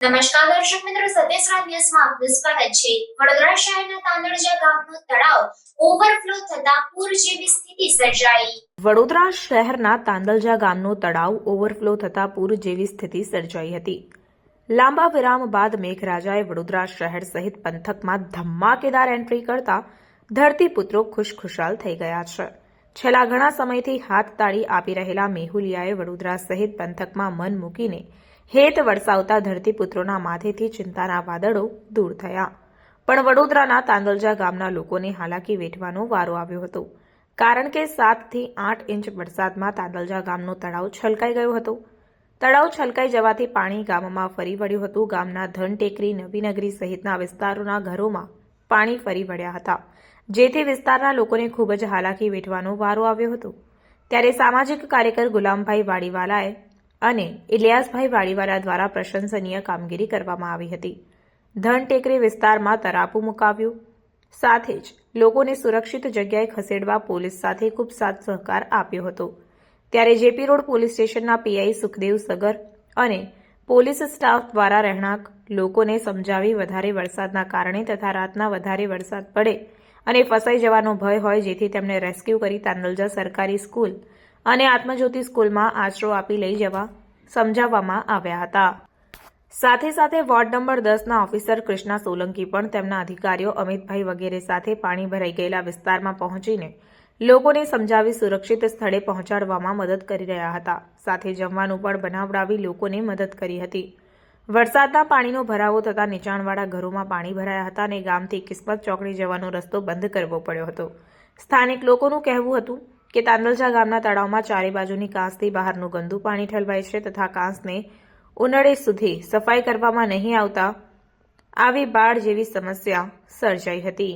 નમસ્કાર દર્શક મિત્રો સત્યસરાજ ન્યૂઝમાં આપનું સ્વાગત છે. વડોદરા શહેરના તાંદળજા ગામનો તળાવ ઓવરફ્લો થતા પૂર જેવી સ્થિતિ સર્જાઈ. વડોદરા શહેરના તાંદલજા ગામનો તળાવ ઓવરફ્લો થતા પૂર જેવી સ્થિતિ સર્જાઈ હતી. લાંબા વિરામ બાદ મેઘરાજાએ વડોદરા શહેર સહિત પંથકમાં ધમાકેદાર એન્ટ્રી કરતા ધરતીપુત્રો ખુશખુશાલ થઈ ગયા છે. છેલ્લા ઘણા સમયથી હાથ તાળી આપી રહેલા મેહુલિયાએ વડોદરા સહિત પંથકમાં મન મૂકીને હેત વરસાવતા ધરતીપુત્રોના માથેથી ચિંતાના વાદળો દૂર થયા. પણ વડોદરાના તાંદલજા ગામના લોકોને હાલાકી વેઠવાનો વારો આવ્યો હતો. કારણ કે સાતથી આઠ ઇંચ વરસાદમાં તાંદલજા ગામનો તળાવ છલકાઈ ગયો હતો. તળાવ છલકાઈ જવાથી પાણી ગામમાં ફરી વળ્યું હતું. ગામના ધન ટેકરી નવીનગરી સહિતના વિસ્તારોના ઘરોમાં પાણી ફરી વળ્યા હતા. જેથી વિસ્તારના લોકોને ખૂબ જ હાલાકી વેઠવાનો વારો આવ્યો હતો. ત્યારે સામાજિક કાર્યકર ગુલામભાઈ વાડીવાલાએ અને ઇલિયાસભાઈ વાડીવાલા દ્વારા પ્રશંસનીય કામગીરી કરવામાં આવી હતી. ધન ટેકરી વિસ્તારમાં તરાપુ મુકાવ્યું. સાથે જ લોકોને સુરક્ષિત જગ્યાએ ખસેડવા પોલીસ સાથે ખૂબ સાથ સહકાર આપ્યો હતો. ત્યારે જેપી રોડ પોલીસ સ્ટેશનના પીઆઈ સુખદેવ સગર અને પોલીસ સ્ટાફ દ્વારા રહેણાંક લોકોને સમજાવી વધારે વરસાદના કારણે તથા રાતના વધારે વરસાદ પડે અને ફસાઈ જવાનો ભય હોય જેથી તેમને રેસ્ક્યુ કરી તાંદલજા સરકારી સ્કૂલ અને આત્મજ્યોતિ સ્કૂલમાં આશરો આપી લઈ જવા સમજાવવામાં આવ્યા હતા. સાથે સાથે વોર્ડ નંબર દસના ઓફિસર કૃષ્ણા સોલંકી પણ તેમના અધિકારીઓ અમિતભાઈ વગેરે સાથે પાણી ભરાઈ ગયેલા વિસ્તારમાં પહોંચીને લોકોને સમજાવી સુરક્ષિત સ્થળે પહોંચાડવામાં મદદ કરી રહ્યા હતા. સાથે જમવાનું પણ બનાવડાવી લોકોને મદદ કરી હતી. વરસાદના પાણીનો ભરાવો થતાં નીચાણવાળા ઘરોમાં પાણી ભરાયા હતા અને ગામથી કિસ્મત ચોકડી જવાનો રસ્તો બંધ કરવો પડ્યો હતો. સ્થાનિક લોકોનું કહેવું હતું કે તાંદલજા ગામના તળાવમાં ચારે બાજુની કાંસથી બહારનું ગંદુ પાણી ઠલવાય છે તથા કાંસને ઉનાળે સુધી સફાઈ કરવામાં નહીં આવતા આવી બાળ જેવી સમસ્યા સર્જાઈ હતી.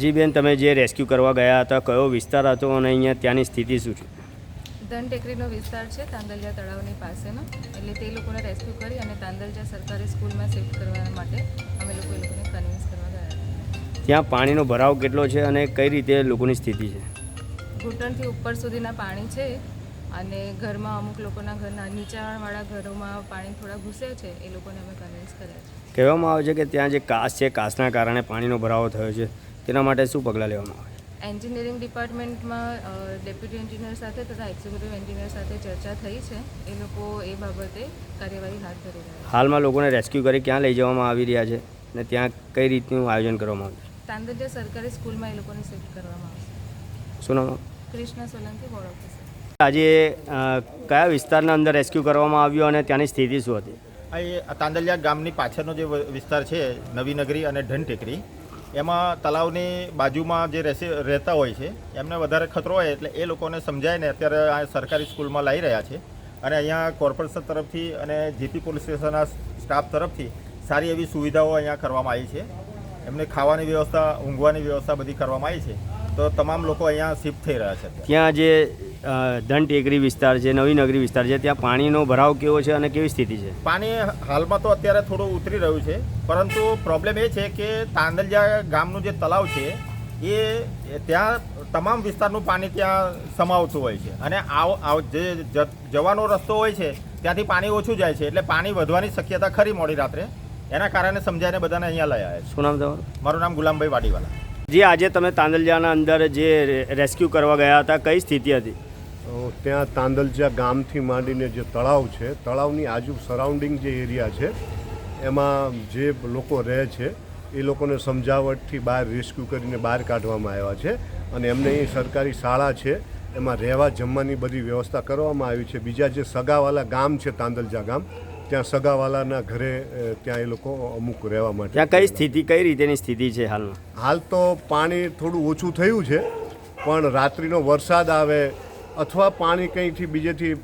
જી બેન તમે જે રેસ્ક્યુ કરવા ગયા હતા કયો વિસ્તાર હતો અને અહીંયા ત્યાંની સ્થિતિ શું છે? ધન ટેકરીનો વિસ્તાર છે તાંદલજા તળાવની પાસેનો. એટલે તે લોકોને રેસ્ક્યુ કરી અને તાંદલજા સરકારી સ્કૂલમાં શિફ્ટ કરવા માટે અમે લોકો એ લોકોને કન્વિન્સ કરવા ગયા ત્યાં પાણીનો ભરાવ કેટલો છે અને કઈ રીતે લોકોની સ્થિતિ છે? ઘૂંટણથી ઉપર સુધીના પાણી છે અને ઘરમાં અમુક લોકોના ઘરના નીચાણવાળા ઘરોમાં પાણી થોડા ઘૂસે છે એ લોકોને અમે કન્વિન્સ કર્યા છે. કહેવામાં આવે છે કે ત્યાં જે કાસ છે કાસના કારણે પાણીનો ભરાવો થયો છે તેના માટે શું પગલાં લેવામાં આવે? એન્જિનિયરિંગ ડિપાર્ટમેન્ટમાં ડેપ્યુટી એન્જિનિયર સાથે તથા એક્ઝિક્યુટિવ એન્જિનિયર સાથે ચર્ચા થઈ છે. એ લોકો એ બાબતે કાર્યવાહી હાથ ધરી રહ્યા છે. હાલમાં લોકોને રેસ્ક્યુ કરી ક્યાં લઈ જવામાં આવી રહ્યા છે અને ત્યાં કઈ રીતનું આયોજન કરવામાં આવ્યું તાંદલજા સરકારી સ્કૂલમાં એ લોકોને શિફ્ટ કરવામાં આવશે. શું નામ? કૃષ્ણ સોલંકી બોર્ડ ઓફિસર આજે કયા વિસ્તારના અંદર રેસ્ક્યુ કરવામાં આવ્યો અને ત્યાંની સ્થિતિ શું હતી? આ તાંદલિયા ગામની પાછળનો જે વિસ્તાર છે નવીનગરી અને ઢનટેકરી એમાં તલાવની બાજુમાં જે રહેશે રહેતા હોય છે એમને વધારે ખતરો હોય એટલે એ લોકોને સમજાવીને અત્યારે આ સરકારી સ્કૂલમાં લાવી રહ્યા છે. અને અહીંયા કોર્પોરેશન તરફથી અને જીપી પોલીસ સ્ટેશનના સ્ટાફ તરફથી સારી એવી સુવિધાઓ અહીંયા કરવામાં આવી છે. એમને ખાવાની વ્યવસ્થા ઊંઘવાની વ્યવસ્થા બધી કરવામાં આવી છે. તો તમામ લોકો અહીંયા શિફ્ટ થઈ રહ્યા છે ત્યાં જે ધન ટેકરી વિસ્તાર છે નવીનગરી વિસ્તાર છે ત્યાં પાણીનો ભરાવ કેવો છે અને કેવી સ્થિતિ છે? પાણી હાલમાં તો અત્યારે થોડું ઉતરી રહ્યું છે પરંતુ પ્રોબ્લેમ એ છે કે તાંદલજા ગામનું જે તલાવ છે એ ત્યાં તમામ વિસ્તારનું પાણી ત્યાં સમાવતું હોય છે. અને આવ આવ જે જવાનો રસ્તો હોય છે ત્યાંથી પાણી ઓછું જાય છે એટલે પાણી વધવાની શક્યતા ખરી મોડી રાત્રે. એના કારણે સમજાઈને બધાને અહીંયા લઈ આવ્યા શું નામ તમારું? મારું નામ ગુલામભાઈ વાડીવાલા. જી આજે તમે તાંદલજાના અંદર જે રેસ્ક્યુ કરવા ગયા હતા, કઈ સ્થિતિ હતી? ત્યાં તાંદલજા ગામથી માંડીને જે તળાવ છે, તળાવની આજુ સરાઉન્ડિંગ જે એરિયા છે, એમાં જે લોકો રહે છે, એ લોકોને સમજાવટથી બહાર રેસ્ક્યુ કરીને બહાર કાઢવામાં આવ્યા છે અને એમને એ સરકારી શાળા છે, એમાં રહેવા જમવાની બધી વ્યવસ્થા કરવામાં આવી છે. બીજા જે સગાવાલા ગામ છે તાંદલજા ગામ ત્યાં સગાવાલાના ઘરે ત્યાં એ લોકો અમુક રહેવા માટે ત્યાં કઈ સ્થિતિ કઈ રીતેની સ્થિતિ છે હાલમાં? હાલ તો પાણી થોડું ઓછું થયું છે પણ રાત્રિનો વરસાદ આવે અથવા પાણી કંઈથી બીજેથી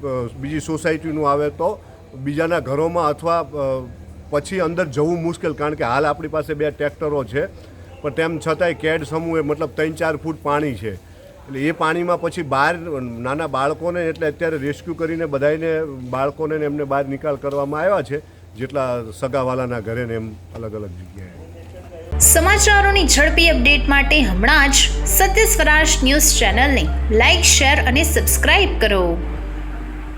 બીજી સોસાયટીનું આવે તો બીજાના ઘરોમાં અથવા પછી અંદર જવું મુશ્કેલ કારણ કે હાલ આપણી પાસે બે ટ્રેક્ટરો છે પણ તેમ છતાંય કેડ સમૂહે મતલબ ત્રણ ચાર ફૂટ પાણી છે. એટલે એ પાણીમાં પછી બહાર, નાના બાળકોને એટલે અત્યારે રેસ્ક્યુ કરીને બધાને બાળકોને એમને બહાર નિકાલ કરવામાં આવ્યા છે, જેટલા સગાવાલાના ઘરે ને એમ અલગ અલગ જગ્યાએ. સમાચારોની ઝડપી અપડેટ માટે હમણાં જ સત્ય સ્વરાજ ન્યૂઝ ચેનલને લાઇક શેર અને સબસ્ક્રાઇબ કરો.